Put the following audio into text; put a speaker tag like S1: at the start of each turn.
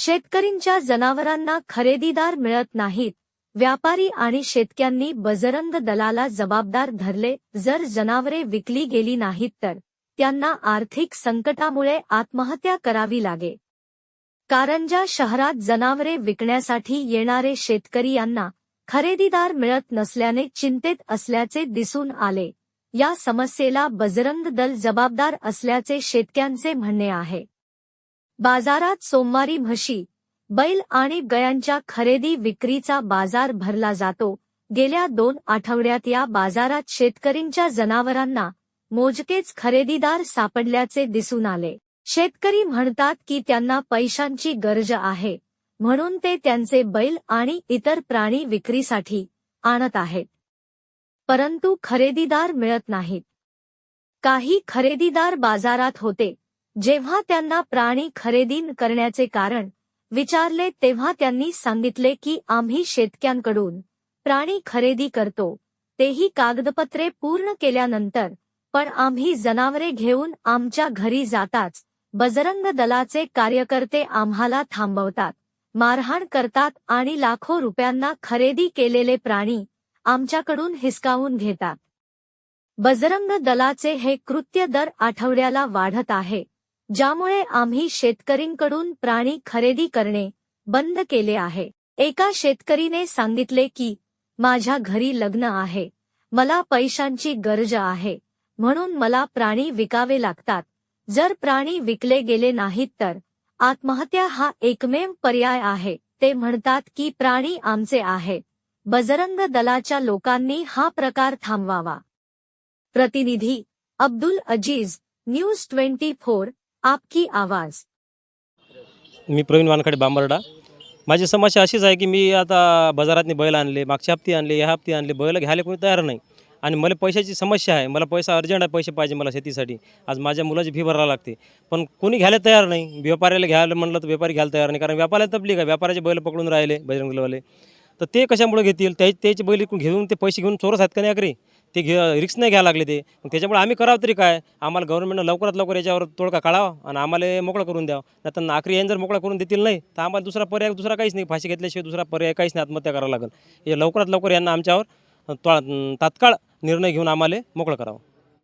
S1: शेतकरींच्या जनावरांना खरेदीदार मिळत नाहीत. व्यापारी आणि शेतक्यांनी बजरंग दलाला जबाबदार धरले. जर जनावरे विकली गेली नाहीत तर त्यांना आर्थिक संकटामुळे आत्महत्या करावी लागे. कारंजा शहरात जनावरे विकण्यासाठी येणारे शेतकरी यांना खरेदीदार मिळत नसल्याने चिंतेत असल्याचे दिसून आले. या समस्येला बजरंग दल जबाबदार असल्याचे शेतक्यांचे म्हणणे आहे. बाजारात सोमवारी म्हशी बैल आणि गयांच्या खरेदी विक्रीचा बाजार भरला जातो. गेल्या दोन आठवड्यात या बाजारात शेतकरींच्या जनावरांना मोजकेच खरेदीदार सापडल्याचे दिसून आले. शेतकरी म्हणतात की त्यांना पैशांची गरज आहे म्हणून ते त्यांचे बैल आणि इतर प्राणी विक्रीसाठी आणत आहेत. परंतु खरेदीदार मिळत नाहीत. काही खरेदीदार बाजारात होते जेव्हा त्यांना प्राणी खरेदी करण्याचे कारण विचारले तेव्हा त्यांनी सांगितले की आम्ही शेतक्यांकडून प्राणी खरेदी करतो. तेही कागदपत्रे पूर्ण केल्यानंतर पण आम्ही जनावरे घेऊन आमच्या घरी जाताच बजरंग दलाचे कार्यकर्ते आम्हाला थांबवतात मारहाण करतात आणि लाखो रुपयांना खरेदी केलेले प्राणी आमच्याकडून हिसकावून घेतात. बजरंग दलाचे हे कृत्य दर आठवड्याला वाढत आहे. ज्यामुळे आम्ही शेतकरींकडून प्राणी खरेदी करणे बंद केले आहे. एका शेतकरीने सांगितले की माझ्या घरी लग्न आहे. मला पैशांची गरज आहे. म्हणून मला प्राणी विकावे लागतात. जर प्राणी विकले गेले नाहीत तर आत्महत्या हा एकमेव पर्याय आहे. ते म्हणतात की प्राणी आमचे आहेत. बजरंग दलाच्या लोकांनी हा प्रकार थांबवावा. प्रतिनिधी Abdul Aziz news twenty four आपकी आवाज.
S2: मी प्रवीण वानखडे बांबर्डा. माझी समस्या अशीच आहे की मी आता बाजारातनी बैल आणले मागच्या हप्ती आणले या हप्ती आणले बैल घ्यायला कोणी तयार नाही. आणि मला पैशाची समस्या आहे मला पैसा अर्जंट आहे पैसे पाहिजे मला शेतीसाठी. आज माझ्या मुलाची फी भरायला लागते. पण कोणी घ्यायला तयार नाही. व्यापाऱ्याला घ्यायला म्हणलं तर व्यापारी घ्यायला तयार नाही. कारण व्यापाऱ्याला तपली का व्यापाऱ्याचे बैल पकडून राहिले बजरंगलवाले. तर ते कशामुळे घेतील? त्या त्याचे बैल घेऊन ते पैसे घेऊन चोरस आहेत का नाही अकरी? ते घे रिक्स नाही घ्यायला लागले ते. मग त्याच्यामुळे आम्ही करावं तरी काय? आम्हाला गव्हर्नमेंटनं लवकरात लवकर याच्यावर तोडका काढावा आणि आम्हाला मोकळं करून द्यावं. नाही तर आखरी यांनी जर मोकळा करून देतील नाही तर आम्हाला दुसरा पर्याय दुसरा काहीच नाही. फाशी घेतल्याशिवाय दुसरा पर्याय काहीच नाही आत्महत्या करावं लागेल. हे लवकरात लवकर यांना आमच्यावर तो तात्काळ निर्णय घेऊन आम्हाला मोकळं करावं.